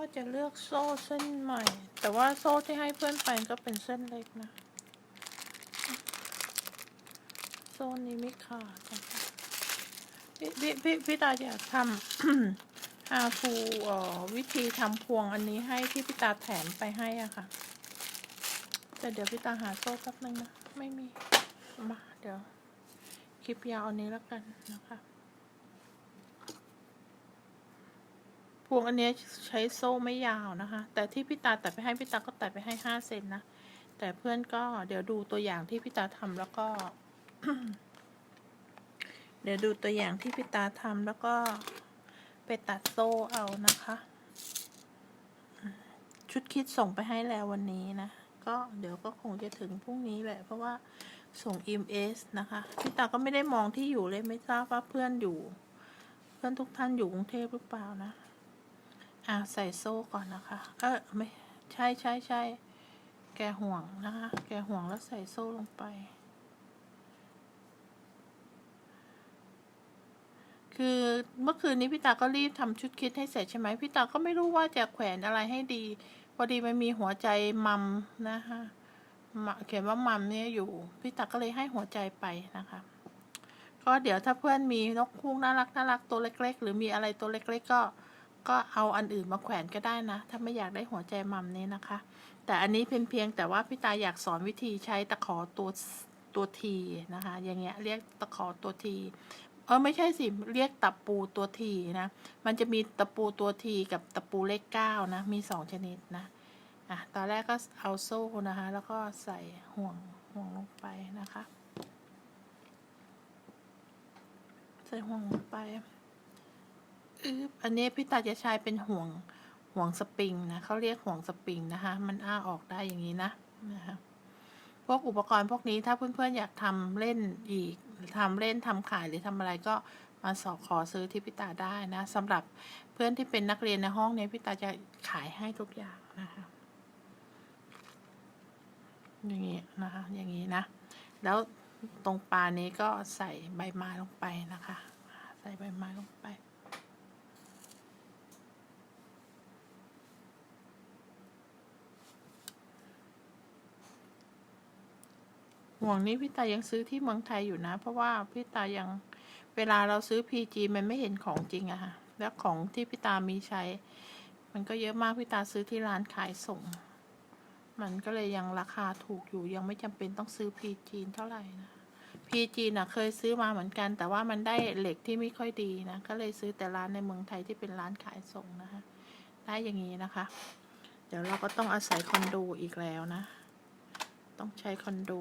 ก็จะเลือกโซ่เส้นใหม่ แต่ว่าโซ่ที่ให้เพื่อนไปก็เป็นเส้นเล็กนะ โซ่นี้ไม่ขาดพี่พี่พี่พี่ตาอยากทำ how to เอ่อวิธีทำพวงอันนี้ให้ที่พี่ตาแถมไปให้อะค่ะ แต่เดี๋ยวพี่ตาหาโซ่แป๊บนึงนะ ไม่มี มา เดี๋ยว คลิปยาวอันนี้แล้วกันนะคะ พวงอันนี้ใช้โซ่ไม่ยาวนะคะ แต่ที่พี่ตาตัดไปให้พี่ตาก็ตัดไปให้ห้าเซนนะแต่เพื่อนก็เดี๋ยวดูตัวอย่างที่พี่ตาทำแล้วก็ เดี๋ยวดูตัวอย่างที่พี่ตาทำแล้วก็ไปตัดโซ่เอานะคะ ชุดคิดส่งไปให้แล้ววันนี้นะ ก็เดี๋ยวก็คงจะถึงพรุ่งนี้แหละ เพราะว่าส่ง MS นะคะพี่ตาก็ไม่ได้มองที่อยู่เลยไม่ทราบว่าเพื่อนอยู่ เพื่อนทุกท่านอยู่กรุงเทพหรือเปล่านะ อ่าใส่โซ่ก่อนนะคะ เออไม่ใช่ใช่ใช่แกห่วงนะคะ แกห่วงแล้วใส่โซ่ลงไป คือเมื่อคืนนี้พี่ตาก็รีบทำชุดคิดให้เสร็จใช่ไหมพี่ตาก็ไม่รู้ว่าจะแขวนอะไรให้ดีพอดีมันมีหัวใจมัมนะคะมะเขียนว่ามัมเนี่ยอยู่ พี่ตาก็เลยให้หัวใจไปนะคะ ก็เดี๋ยวถ้าเพื่อนมีนกคู่น่ารักน่ารักตัวเล็ก ๆ หรือมีอะไรตัวเล็ก ๆ ก็ ก็เอาอันอื่นมาแขวนก็ได้นะ ถ้าไม่อยากได้หัวใจมัมนี้นะคะ แต่อันนี้เพียงเพียงแต่ว่าพี่ตาอยากสอนวิธีใช้ตะขอตัวตัวทีนะคะ อย่างเงี้ยเรียกตะขอตัวทีเออไม่ใช่สิ เรียกตะปูตัวทีนะ มันจะมีตะปูตัวทีกับตะปูเลขเก้านะ มีสองชนิดนะอะตอนแรกก็เอาโซ่นะคะ แล้วก็ใส่ห่วงห่วงลงไปนะคะ ใส่ห่วงลงไป อึบอันนี้พี่ตาจะใช้เป็นห่วงห่วงสปริงนะเขาเรียกห่วงสปริงนะคะ มันอ้าออกได้อย่างนี้นะนะคะพวกอุปกรณ์พวกนี้ถ้าเพื่อนๆอยากทำเล่นอีกทำเล่นทำขายหรือทำอะไรก็มาสอบขอซื้อที่พี่ตาได้นะสำหรับเพื่อนที่เป็นนักเรียนในห้องเนี้พี่ตาจะขายให้ทุกอย่างนะคะอย่างนี้นะคะ อย่างนี้นะ แล้วตรงปลานี้ก็ใส่ใบไม้ลงไปนะคะ ใส่ใบไม้ลงไป ห่วงนี้พี่ตายังซื้อที่เมืองไทยอยู่นะ เพราะว่าพี่ตายังเวลาเราซื้อ PG มันไม่เห็นของจริงอะค่ะ แล้วของที่พี่ตามีใช้ มันก็เยอะมากพี่ตาซื้อที่ร้านขายส่ง มันก็เลยยังราคาถูกอยู่ยังไม่จำเป็นต้องซื้อ PG เท่าไหร่นะ PG น่ะเคยซื้อมาเหมือนกัน แต่ว่ามันได้เหล็กที่ไม่ค่อยดีนะ ก็เลยซื้อแต่ร้านในเมืองไทยที่เป็นร้านขายส่งนะคะได้อย่างนี้นะคะ เดี๋ยวเราก็ต้องอาศัยคอนโดอีกแล้วนะ ต้องใช้คอนโด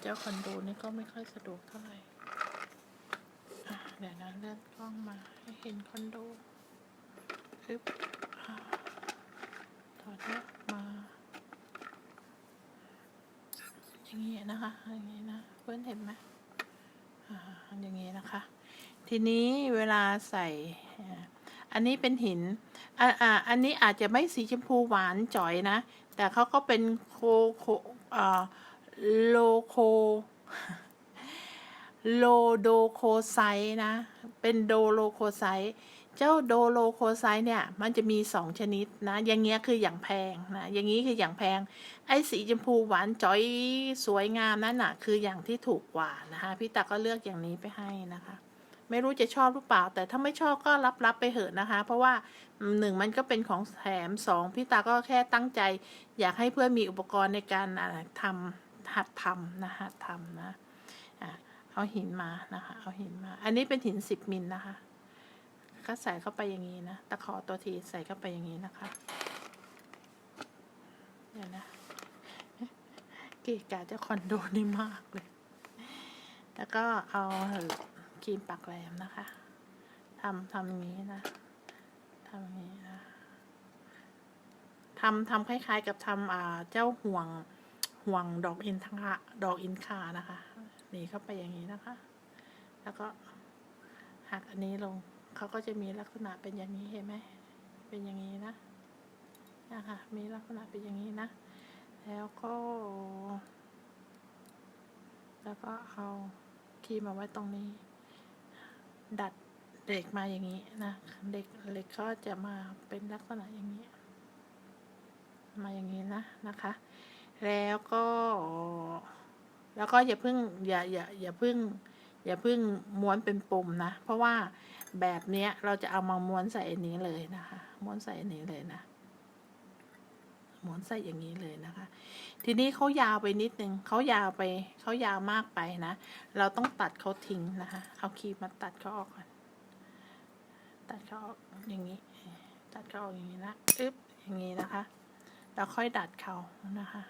เจ้าคอนโดนี่ก็ไม่ค่อยสะดวกเท่าไหร่เดี๋ยวนะเลื่อนกล้องมาให้เห็นคอนโดอึ๊บถอดเนี่ยมาอย่างนี้นะคะอย่างนี้นะเพื่อนเห็นไหมอย่างนี้นะคะ ทีนี้เวลาใส่ อันนี้เป็นหินอ่าอ่าอันนี้อาจจะไม่สีชมพูหวานจ่อยนะ แต่เขาก็เป็นโคโคอ่า โลโค โลโดโคไซต์นะ เป็นโดโลโคไซต์เจ้าโดโลโคไซต์เนี่ย มันจะมีสองชนิดนะ อย่างเงี้ยคืออย่างแพงนะ อย่างนี้คืออย่างแพง ไอ้สีชมพูหวานจ้อยสวยงามนั่นน่ะ คืออย่างที่ถูกกว่านะคะพี่ตาก็เลือกอย่างนี้ไปให้นะคะ ไม่รู้จะชอบหรือเปล่า แต่ถ้าไม่ชอบก็รับรับไปเหอะนะคะ เพราะว่าหนึ่งมันก็เป็นของแถมสองพี่ตาก็แค่ตั้งใจ อยากให้เพื่อนมีอุปกรณ์ในการอ่าทำ หัดทำนะหัดทำนะอะเอาหินมานะคะ เอาหินมา อันนี้เป็นหินสิบมิลนะคะ ก็ใส่เข้าไปอย่างนี้นะตะขอตัวทีใส่เข้าไปอย่างนี้นะคะเดี๋ยวนะเกะกะจะคอนโดนี่มากเลย แล้วก็เอาครีมปักแรมนะคะทำทำอย่างนี้นะทำอย่างนี้นะทำทำคล้าย ๆ กับทำอ่าเจ้าห่วง ห่วงดอกอินทาดอกอินคานะคะหนีเข้าไปอย่างนี้นะคะ แล้วก็หักอันนี้ลงเขาก็จะมีลักษณะเป็นอย่างนี้เห็นไหมเป็นอย่างนี้นะนะคะมีลักษณะเป็นอย่างนี้นะ แล้วก็ แล้วก็เอาคีมมาไว้ตรงนี้ ดัดเหล็กมาอย่างนี้นะเหล็กเหล็กก็จะมาเป็นลักษณะอย่างนี้ มาอย่างนี้นะนะคะ แล้วก็ แล้วก็อย่าเพิ่งอย่าอย่าอย่าเพิ่ง อย่าเพิ่งม้วนเป็นปมนะ เพราะว่าแบบเนี้ยเราจะเอามาม้วนใส่อันนี้เลยนะคะ ม้วนใส่อันนี้เลยนะม้วนใส่อย่างนี้เลยนะคะ ทีนี้เขายาวไปนิดนึงเขายาวไปเขายาวมากไปนะ เราต้องตัดเขาทิ้งนะคะเอาครีมมาตัดเขาออกก่อนตัดเขาออกอย่างนี้ ตัดเขาออกอย่างนี้นะอึ๊บอย่างนี้นะคะ แล้วค่อยดัดเขานะคะ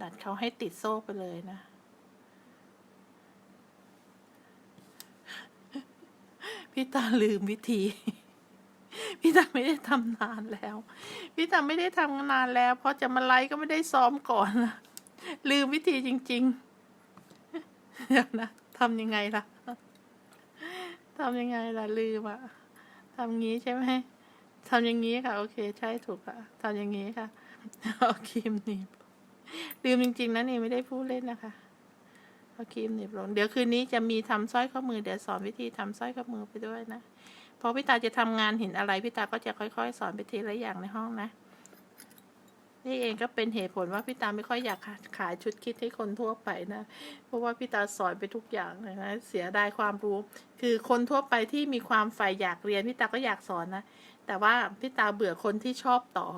ดัดเขาให้ติดโซ่ไปเลยนะ พี่ตาลืมวิธี พี่ตาไม่ได้ทำนานแล้ว พี่ตาไม่ได้ทำนานแล้วเพราะจะมาไลฟ์ก็ไม่ได้ซ้อมก่อนนะลืมวิธีจริงๆเดี๋ยวนะทำยังไงล่ะทำยังไงล่ะลืมอะทำงี้ใช่ไหมทำอย่างนี้ค่ะ โอเค ใช่ถูกค่ะทำอย่างนี้ค่ะเอาครีมหนีบ ลืมจริงๆนะนี่ไม่ได้พูดเล่นนะคะเอาครีมหนีบลงเดี๋ยวคืนนี้จะมีทำสร้อยข้อมือเดี๋ยวสอนวิธีทำสร้อยข้อมือไปด้วยนะพอพี่ตาจะทำงานเห็นอะไรพี่ตาก็จะค่อยๆ สอนไปทีละอย่างในห้องนะ นี่เองก็เป็นเหตุผลว่าพี่ตาไม่ค่อยอยากขายชุดคิดให้คนทั่วไปนะ เพราะว่าพี่ตาสอนไปทุกอย่างเลยนะเสียดายความรู้ คือคนทั่วไปที่มีความใฝ่อยากเรียนพี่ตาก็อยากสอนนะ แต่ว่าพี่ตาเบื่อคนที่ชอบต่อ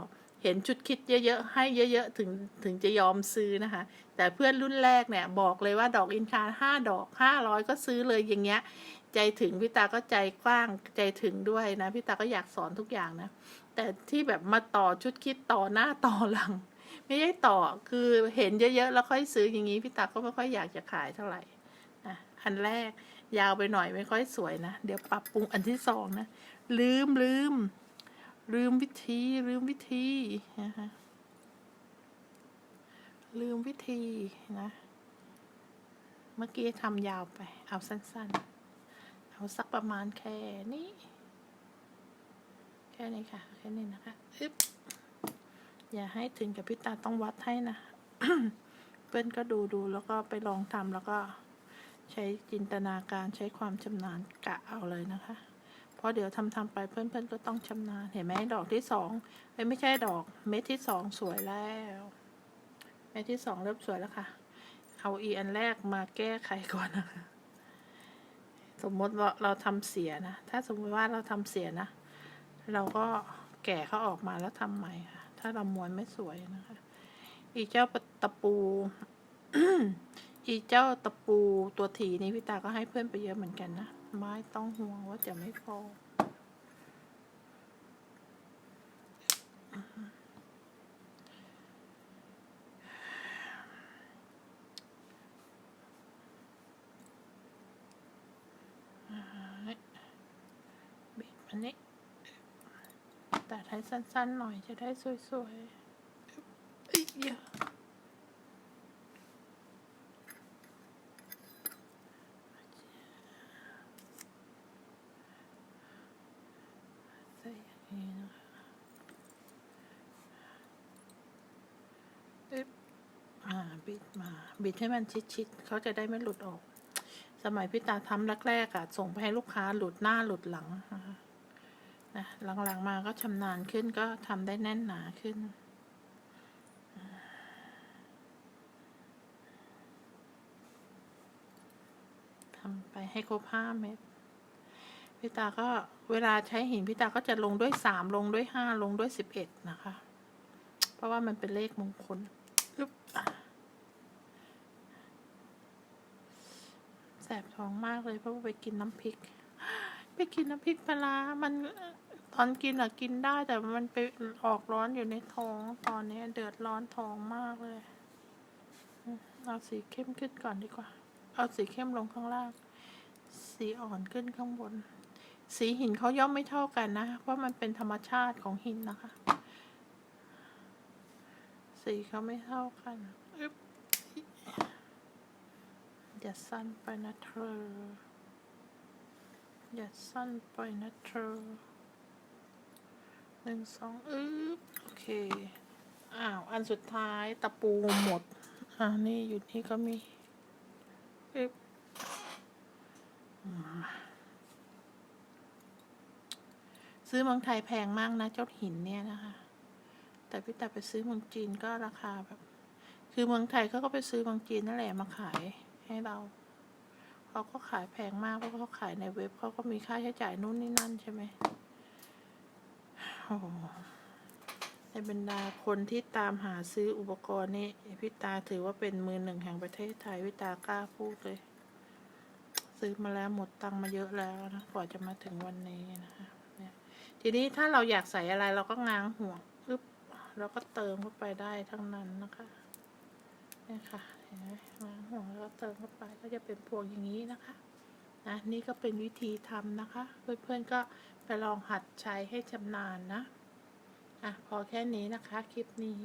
เห็นชุดคิดเยอะๆ ให้เยอะๆ ถึงถึงจะยอมซื้อนะคะ แต่เพื่อนรุ่นแรกเนี่ยบอกเลยว่าดอกอินคาห้าดอกห้าร้อยก็ซื้อเลยอย่างเงี้ย ใจถึงพี่ตาก็ใจกว้างใจถึงด้วยนะพี่ตาก็อยากสอนทุกอย่างนะ แต่ที่แบบมาต่อชุดคิดต่อหน้าต่อหลัง ไม่ได้ต่อคือเห็นเยอะๆ แล้วค่อยซื้ออย่างนี้พี่ตาก็ไม่ค่อยอยากจะขายเท่าไหร่นะอันแรกยาวไปหน่อยไม่ค่อยสวยนะ เดี๋ยวปรับปรุงอันที่สองนะ ลืมลืม ลืมวิธี ลืมวิธีนะคะลืมวิธีนะ เมื่อกี้ทำยาวไป เอาสั้น ๆ เอาสักประมาณแค่นี้ แค่นี้ค่ะ แค่นี้นะคะอึ๊บอย่าให้ถึงกับพี่ตาต้องวัดให้นะ เพื่อนก็ดูดูแล้วก็ไปลองทำแล้วก็ใช้จินตนาการใช้ความชำนาญกะเอาเลยนะคะ ราะเดี๋ยวทำทำไปเพื่อนเพื่อนก็ต้องชำนาญ เห็นไหมดอกที่สองเอ้ไม่ใช่ดอกเม็ดที่สองสวยแล้วเม็ดที่สองเริ่มสวยแล้วค่ะ เอาอีอันแรกมาแก้ไขก่อนนะคะสมมติว่าเราทำเสียนะ ถ้าสมมติว่าเราทำเสียนะ เราก็แกะเขาออกมาแล้วทำใหม่ค่ะ ถ้าเราม้วนไม่สวยนะคะ อีเจ้าตะปูอีเจ้าตะปูตัวถีนี้พี่ตาก็ให้เพื่อนไปเยอะเหมือนกันนะ ไม่ต้องห่วงว่าจะไม่พอบีบอันนี้ตัดให้สั้นๆหน่อยจะได้สวยๆเยเดี๋ยวใส่อย่าง นี้นะคะอึ๊บอ่าบิดมาบิดให้มันชิดๆเขาจะได้ไม่หลุดออก สมัยพี่ตาทำแรกๆอะ ส่งไปให้ลูกค้าหลุดหน้าหลุดหลังนะคะนะหลังๆมาก็ชำนาญขึ้นก็ทำได้แน่นหนาขึ้นทำไปให้ครบห้าเม็ด พี่ตาก็เวลาใช้หินพี่ตาก็จะลงด้วยสามลงด้วยห้าลงด้วยสิบเอ็ดนะคะ เพราะว่ามันเป็นเลขมงคลอึ๊บอะแสบท้องมากเลยเพราะว่าไปกินน้ำพริก ไปกินน้ำพริกปลาร้ามันตอนกินอะกินได้แต่มันไปออกร้อนอยู่ในท้องตอนนี้เดือดร้อนท้องมากเลยอืมเอาสีเข้มขึ้นก่อนดีกว่า เอาสีเข้มลงข้างล่าง สีอ่อนขึ้นข้างบน สีหินเขาย่อมไม่เท่ากันนะ เพราะมันเป็นธรรมชาติของหินนะคะ สีเขาไม่เท่ากันอึ๊บอย่าสั้นไปนะเธอ อย่าสั้นไปนะเธอหนึ่งสองอึ๊บโอเค อ้าว อันสุดท้ายตะปูหมด อ่านี่อยู่นี่ก็มีอึ๊บมา ซื้อเมืองไทยแพงมากนะเจ้าหินเนี่ยนะคะ แต่พี่ตาไปซื้อเมืองจีนก็ราคาแบบ คือเมืองไทยเขาก็ไปซื้อเมืองจีนนั่นแหละมาขายให้เราเขาก็ขายแพงมากเพราะเขาขายในเว็บเขาก็มีค่าใช้จ่ายนู่นนี่นั่นใช่ไหมโอ้ในบรรดาคนที่ตามหาซื้ออุปกรณ์นี่พี่ตาถือว่าเป็นมือหนึ่งแห่งประเทศไทยพี่ตากล้าพูดเลย ซื้อมาแล้วหมดตังค์มาเยอะแล้วนะกว่าจะมาถึงวันนี้นะคะ ทีนี้ถ้าเราอยากใส่อะไรเราก็ง้างห่วอึ๊บเราก็เติมเข้าไปได้ทั้งนั้นนะคะนี่ค่ะเห็นไหมง้างห่วงแล้วก็เติมเข้าไปก็จะเป็นพวงอย่างนี้นะคะนะนี่ก็เป็นวิธีทำนะคะ เพื่อนๆก็ไปลองหัดใช้ให้ชำนาญนะอะพอแค่นี้นะคะคลิปนี้